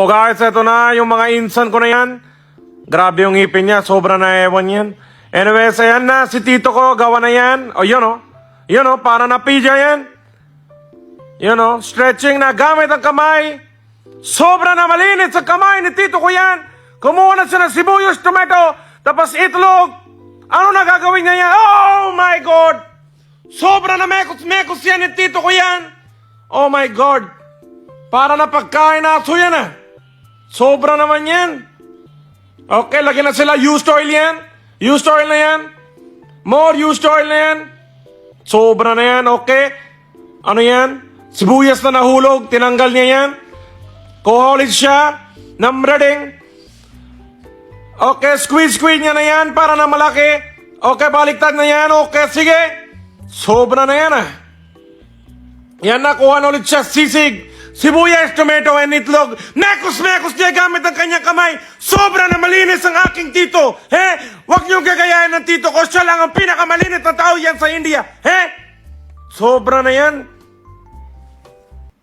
O guys, eto na yung mga insan ko na yan. Grabe yung ngipin niya, sobra na ewan yan. Anyways, ayan na, si tito ko, gawa na yan. O yun o, yun o, para na pija yan. Yun o, stretching na gamit ang kamay. Sobra na malinis sa kamay ni tito ko yan. Kumuha na siya ng sibuyas, tomato, tapos itlog. Ano na gagawin niya yan? Oh my God! Sobra na mekos-mekos yan ni tito ko yan. Oh my God! Para na pagkain na aso yan ah. Sobra naman yan. Okay, lagyan na sila used oil yan. Used oil na yan. More used oil na yan. Sobra na yan, okay. Ano yan? Sibuyas na nahulog, tinanggal niya yan. Kuha ulit siya ng. Okay, squeeze squeeze niya na yan para na malaki. Okay, baliktad na yan. Okay, sige. Sobra na yan ah. Yan na, kuha na ulit siya. Sisig, sibuyas, tomato, and itlog. Mekos-mekos niya gamit ang kanyang kamay. Sobra na malinis ang aking tito. He? Huwag niyong gagayahin ng tito ko. Siya lang ang pinakamalinis na tao yan sa India. He? Sobra na yan.